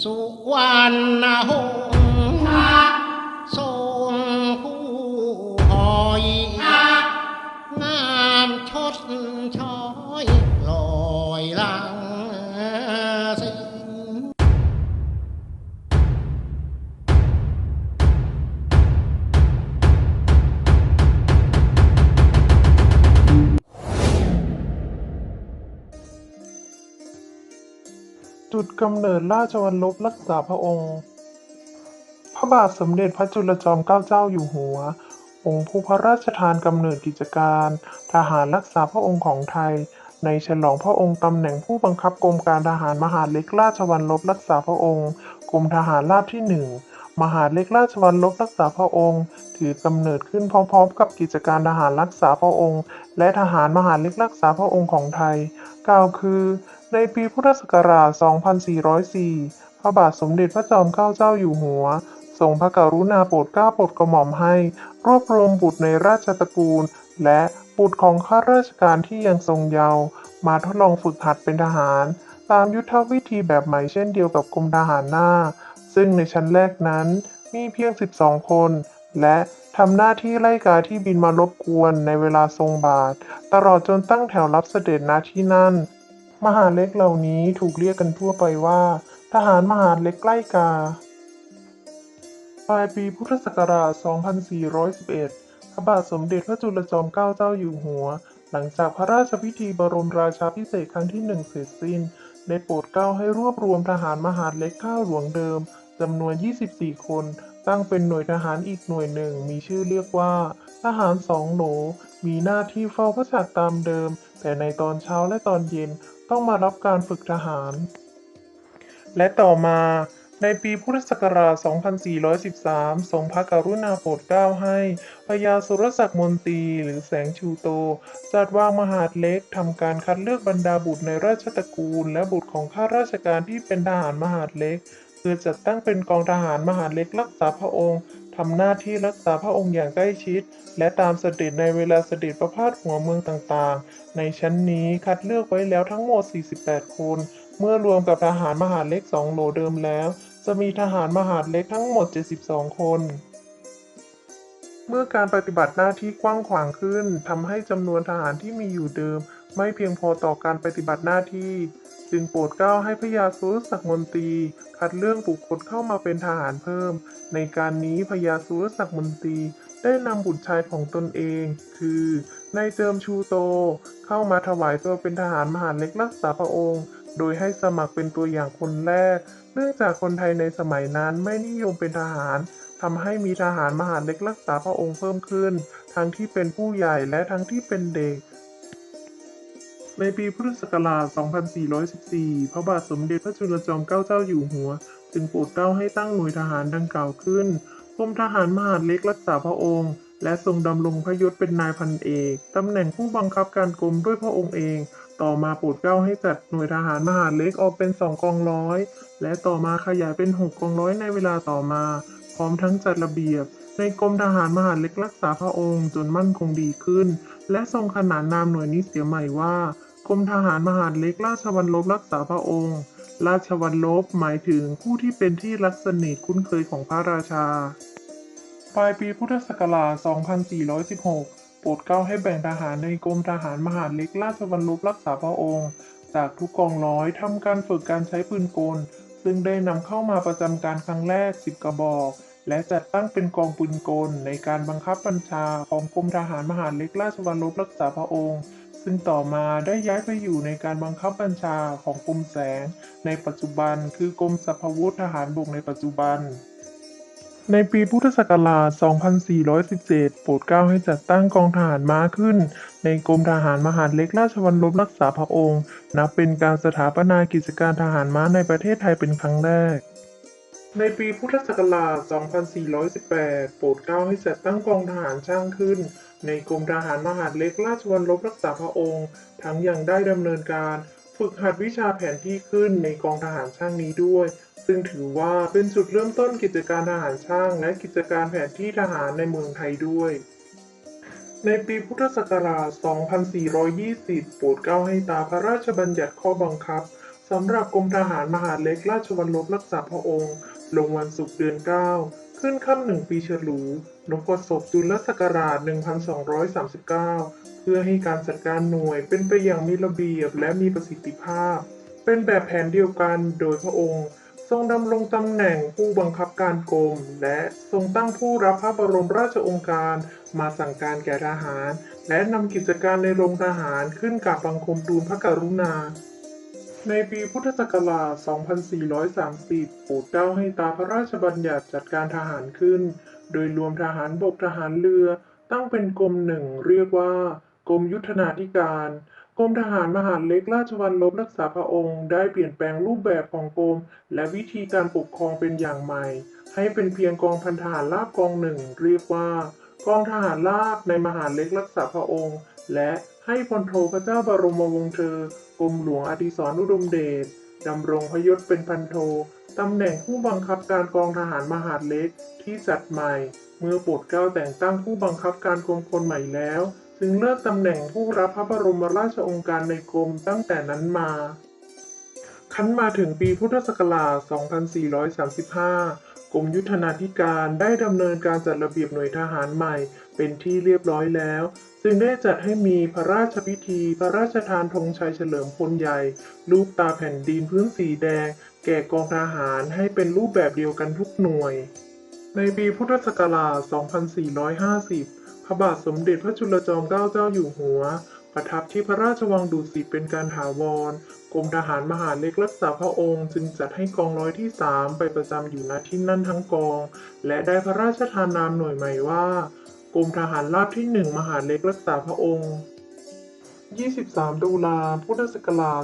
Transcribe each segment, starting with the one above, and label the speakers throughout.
Speaker 1: สุวรรณหง ด
Speaker 2: กำเนิดราชวัลลบรักษาพระองค์ พระบาทสมเด็จพระจุลจอมเกล้าเจ้าอยู่หัว องค์ผู้พระราชทานกำเนิดกิจการ ทหารรักษาพระองค์ของไทย ในฉลองพระองค์ตำแหน่งผู้บังคับกรมการทหารมหาดเล็กราชวัลลบรักษาพระองค์ กรมทหารราบที่หนึ่งมหาดเล็กราชวัลลบรักษาพระองค์ ถือกำเนิดขึ้นพร้อมๆ กับกิจการทหารรักษาพระองค์ และทหารมหาดเล็กรักษาพระองค์ของไทยกล่าวคือ ในปีพุทธศักราช 2404 พระบาทสมเด็จพระจอมเกล้าเจ้าอยู่หัว ทรงพระกรุณาโปรดเกล้าโปรดกระหม่อมให้ รวบรวมบุตรในราชตระกูล และบุตรของข้าราชการที่ยังทรงเยาว์มาทดลองฝึกหัดเป็นทหาร ตามยุทธวิธีแบบใหม่เช่นเดียวกับกรมทหารหน้า ซึ่งในชั้นแรกนั้นมีเพียง 12 คน และทำหน้าที่ไล่กาที่บินมารบกวนในเวลาทรงบาท ตลอดจนตั้งแถวรับเสด็จณที่นั่น มหาเล็กเหล่านี้ถูกเรียกกันทั่วไปว่า ทหารมหาดเล็กใกล้กา ปลายปีพุทธศักราช 2411 พระบาทสมเด็จพระจุลจอมเกล้าเจ้าอยู่หัว หลังจากพระราชพิธีบรมราชาพิเศษครั้งที่หนึ่งเสร็จสิ้น ได้โปรดเกล้าให้รวบรวมทหารมหาดเล็กข้าวหลวงเดิมจำนวน 24 คนตั้งเป็นหน่วยทหารอีกหน่วยหนึ่ง มีชื่อเรียกว่า ทหารสองโหลมีหน้าที่เฝ้าพระจักรตามเดิม แต่ในตอนเช้าและตอนเย็น ต้องมารับการฝึกทหาร และต่อมาในปีพุทธศักราช 2413 ทรงพระกรุณาโปรดเกล้าให้พญาสุรศักดิ์มนตรีหรือแสงชูโต จัดวางมหาดเล็กทำการคัดเลือกบรรดาบุตรในราชตระกูล และบุตรของข้าราชการที่เป็นทหารมหาดเล็ก เพื่อจัดตั้งเป็นกองทหารมหาดเล็กรักษาพระองค์ ทำหน้าที่รักษาพระองค์อย่างใกล้ชิด และตามเสด็จในเวลาเสด็จประพาสหัวเมืองต่างๆ ในชั้นนี้คัดเลือกไว้แล้วทั้งหมด 48 คน เมื่อรวมกับทหารมหาดเล็ก 2 โหลเดิมแล้ว จะมีทหารมหาดเล็กทั้งหมด 72 คน เมื่อการปฏิบัติหน้าที่กว้างขวางขึ้นทำให้จำนวนทหารที่มีอยู่เดิม ไม่เพียงพอต่อการปฏิบัติหน้าที่ จึงโปรดเกล้าให้พระยาสุรศักดิ์มนตรี คัดเลือกบุคคลเข้ามาเป็นทหารเพิ่ม ในการนี้พระยาสุรศักดิ์มนตรีได้นำบุตรชายของตนเอง คือนายเจิมชูโต เข้ามาถวายตัวเป็นทหารมหาเล็กรักษาพระองค์ โดยให้สมัครเป็นตัวอย่างคนแรก เนื่องจากคนไทยในสมัยนั้นไม่นิยมเป็นทหารทำให้มีทหารมหาเล็กรักษาพระองค์เพิ่มขึ้น ทั้งที่เป็นผู้ใหญ่และทั้งที่เป็นเด็ก ในปีพุทธศักราช 2414 พระบาทสมเด็จพระจุลจอมเกล้าเจ้าอยู่หัว จึงโปรดเกล้าให้ตั้งหน่วยทหารดังกล่าวขึ้นกรมทหารมหาดเล็กรักษาพระองค์ และทรงดำรงพระยศเป็นนายพันเอก ตำแหน่งผู้บังคับการกรมด้วยพระองค์เอง ต่อมาโปรดเกล้าให้จัดหน่วยทหารมหาดเล็กออกเป็นสองกองร้อย และต่อมาขยายเป็นหกกองร้อยในเวลาต่อมา พร้อมทั้งจัดระเบียบ ในกรมทหารมหาเล็กรักษาพระองค์จนมั่นคงดีขึ้น และทรงขนานนามหน่วยนี้เสียใหม่ว่ากรมทหารมหาเล็กราชวัลลบรักษาพระองค์ ราชวัลลบหมายถึงผู้ที่เป็นที่รักสนิทคุ้นเคยของพระราชา ปลายปีพุทธศักราช 2416 โปรดเกล้าให้แบ่งทหารในกรมทหารมหาเล็กราชวัลลบรักษาพระองค์ จากทุกกองร้อยทำการฝึกการใช้ปืนกล ซึ่งได้นำเข้ามาประจำการครั้งแรก 10 กระบอก และจัดตั้งเป็นกองปืนกลในการบังคับบัญชาของกรมทหารมหาดเล็กราชวัลลบรักษาพระองค์ ซึ่งต่อมาได้ย้ายไปอยู่ในการบังคับบัญชาของกรมแสง ในปัจจุบันคือกรมสรรพวุธทหารบกในปัจจุบัน ในปีพุทธศักราช 2417 โปรดเกล้าให้จัดตั้งกองทหารม้าขึ้น ในกรมทหารมหาดเล็กราชวัลลบรักษาพระองค์ นับเป็นการสถาปนากิจการทหารม้าในประเทศไทยเป็นครั้งแรก ในปีพุทธศักราช 2418 โปรดเกล้าให้จัดตั้งกองทหารช่างขึ้น ในกรมทหารมหาดเล็กราชวัลลบรักษาพระองค์ ทั้งยังได้ดำเนินการฝึกหัดวิชาแผนที่ขึ้นในกองทหารช่างนี้ด้วย ซึ่งถือว่าเป็นจุดเริ่มต้นกิจการทหารช่าง และกิจการแผนที่ทหารในเมืองไทยด้วย ในปีพุทธศักราช 2420 โปรดเกล้าให้ตาพระราชบัญญัติข้อบังคับสำหรับกรมทหารมหาดเล็กราชวัลลบรักษาพระองค์ ลงวันศุกร์เดือน 9 ขึ้นค่ำหนึ่งปีฉลูนพศพจุลศักราช 1239 เพื่อให้การจัดการหน่วยเป็นไปอย่างมีระเบียบและมีประสิทธิภาพ เป็นแบบแผนเดียวกันโดยพระองค์ ทรงดำรงตำแหน่งผู้บังคับการกรม และทรงตั้งผู้รับพระบรมราชองค์การ มาสั่งการแก่ทหาร และนำกิจการในโรงทหารขึ้นกับบังคมทูลพระกรุณา ในปีพุทธศักราช 2430 โปรดเกล้าให้ตาพระราชบัญญัติจัดการทหารขึ้น โดยรวมทหารบกทหารเรือ ตั้งเป็นกรมหนึ่งเรียกว่า กรมยุทธนาธิการ กรมทหารมหาดเล็กราชวัลลบรักษาพระองค์ ได้เปลี่ยนแปลงรูปแบบของกรม และวิธีการปกครองเป็นอย่างใหม่ ให้เป็นเพียงกองพันทหารราบกองหนึ่งเรียกว่า กองทหารราบในมหาดเล็กรักษาพระองค์ และ ให้พลโทพระเจ้าบรมวงศ์เธอกรมหลวงอดิศรอุดมเดชดำรงพยศเป็นพันโทตำแหน่งผู้บังคับการกองทหารมหาดเล็กที่จัดใหม่ เมื่อโปรดเกล้าแต่งตั้งผู้บังคับการกรมคนใหม่แล้ว จึงเลิกตำแหน่งผู้รับพระบรมราชโองการในกรมตั้งแต่นั้นมา คั้นมาถึงปีพุทธศักราช 2435 กรมยุทธนาธิการได้ดำเนินการจัดระเบียบหน่วยทหารใหม่ เป็นที่เรียบร้อยแล้วจึงได้จัดให้มีพระราชพิธี พระราชทานธงชัยเฉลิมพลใหญ่ รูปตาแผ่นดินพื้นสีแดง แก่กองทหารให้เป็นรูปแบบเดียวกันทุกหน่วย ในปีพุทธศักราช 2450 พระบาทสมเด็จพระจุลจอมเกล้าเจ้าอยู่หัว ประทับที่พระราชวังดุสิตเป็นการถาวร กรมทหารมหาเล็กรักษาพระองค์จึงจัดให้กองร้อยที่3ไปประจำอยู่ณที่นั่นทั้งกอง และได้พระราชทานนามหน่วยใหม่ว่า กรมทหารราบที่1มหาเล็กรักษาพระองค์ 23 ตุลาพุทธศักราช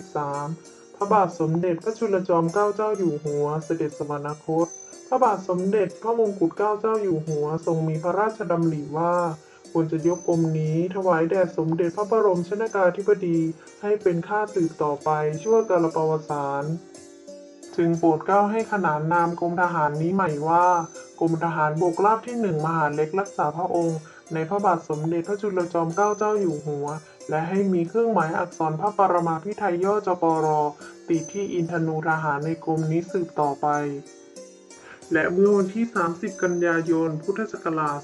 Speaker 2: 2453 พระบาทสมเด็จพระจุลจอมเกล้าเจ้าอยู่หัว เสด็จสวรรคต พระบาทสมเด็จพระมงกุฎเกล้าเจ้าอยู่หัว ทรงมีพระราชดำริว่า ควรจะยกกรมนี้ถวายแด่สมเด็จพระบรมชนกาธิบดีให้เป็นข้าสืบต่อไปชั่วกาลประวัติศาสตร์จึงโปรดเกล้าให้ขนานนามกรมทหารนี้ใหม่ว่า กรมทหารบกราบที่หนึ่งมหาเล็กรักษาพระองค์ ในพระบาทสมเด็จพระจุลจอมเกล้าเจ้าอยู่หัว และให้มีเครื่องหมายอักษรพระปรมาภิไธยย่อจปรติดที่อินทนูทหารในกรมนี้สืบต่อไป และเมื่อวันที่ 30 กันยายน พุทธศักราช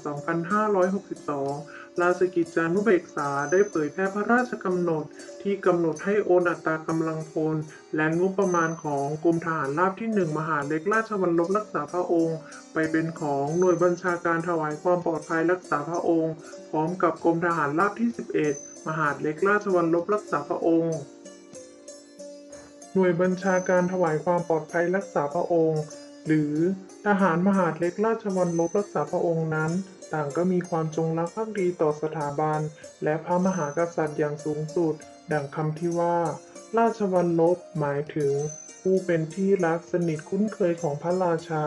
Speaker 2: 2562 ราชกิจจานุเบกษาได้เผยแพร่พระราชกำหนดที่กำหนดให้โอนอัตรากำลังพล และงบประมาณของกรมทหารราบที่ 1 มหาเล็กราชวัลลบรักษาพระองค์ ไปเป็นของหน่วยบัญชาการถวายความปลอดภัยรักษาพระองค์ พร้อมกับกรมทหารราบที่ 11 มหาเล็กราชวัลลบรักษาพระองค์หน่วยบัญชาการถวายความปลอดภัยรักษาพระองค์ หรือทหารมหาดเล็กราชวัลลบรักษาพระองค์นั้น ต่างก็มีความจงรักภักดีต่อสถาบัน และพระมหากษัตริย์อย่างสูงสุด ดังคำที่ว่า ราชวัลลบหมายถึง ผู้เป็นที่รักสนิทคุ้นเคยของพระราชา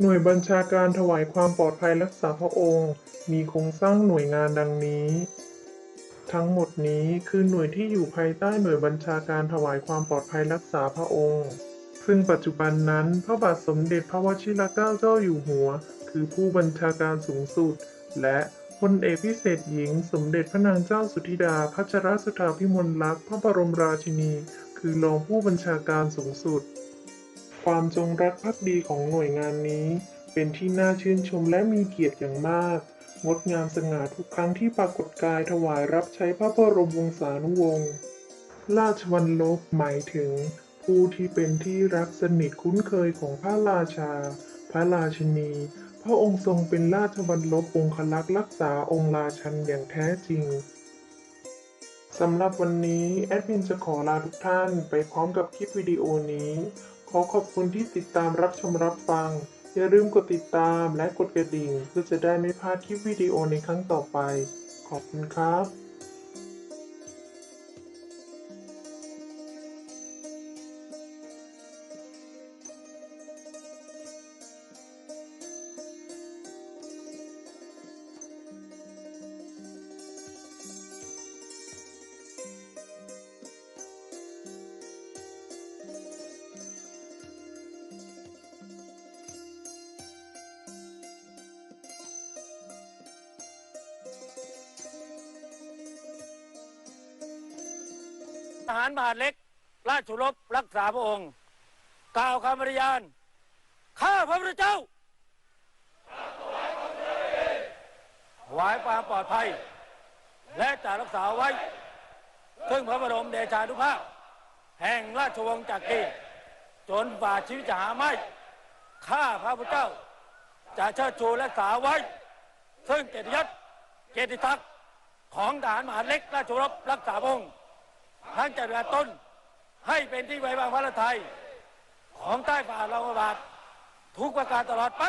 Speaker 2: หน่วยบัญชาการถวายความปลอดภัยรักษาพระองค์ มีโครงสร้างหน่วยงานดังนี้ทั้งหมดนี้คือหน่วยที่อยู่ภายใต้หน่วยบัญชาการถวายความปลอดภัยรักษาพระองค์ ซึ่งปัจจุบันนั้นพระบาทสมเด็จพระวชิรเกล้าเจ้าอยู่หัว คือผู้บัญชาการสูงสุด และพลเอกพิเศษหญิง สมเด็จพระนางเจ้าสุธิดาพัชรสุธาพิมลลักษณ์พระบรมราชินี คือรองผู้บัญชาการสูงสุด ความจงรักภักดีของหน่วยงานนี้ เป็นที่น่าชื่นชมและมีเกียรติอย่างมาก งดงามสง่าทุกครั้งที่ปรากฏกายถวายรับใช้พระบรมวงศานุวงศ์ราชวัลลบหมายถึง ผู้ที่เป็นที่รักสนิทคุ้นเคยของพระราชา พระราชินี พระองค์ทรงเป็นราชวัลลบองคลักษ์รักษาองค์ราชันอย่างแท้จริงสำหรับวันนี้แอดมินจะขอลาทุกท่านไปพร้อมกับคลิปวิดีโอนี้ ขอขอบคุณที่ติดตามรับชมรับฟัง อย่าลืมกดติดตามและกดกระดิ่งเพื่อจะได้ไม่พลาดคลิปวิดีโอในครั้งต่อไป ขอบคุณครับ
Speaker 3: ทหารมหาดเล็ก ราชรบรักษาพระองค์ กล่าวคำปฏิญาณข้าพระพุทธเจ้าถวายความปลอดภัย และจะรักษาไว้ ซึ่งพระบรมเดชานุภาพ แห่งราชวงศ์จักรีจนฝ่าชีวิตจะหาไม่ข้าพระพุทธเจ้า จะเชิดชูและรักษาไว้ ซึ่งเกียรติยศเกียรติศักดิ์ของทหารมหาดเล็กราชรบรักษาพระองค์ ทั้งจัดการต้นให้เป็นที่ไว้วางพระไทย ของใต้ฝ่าเราบาททุกประการตลอดไป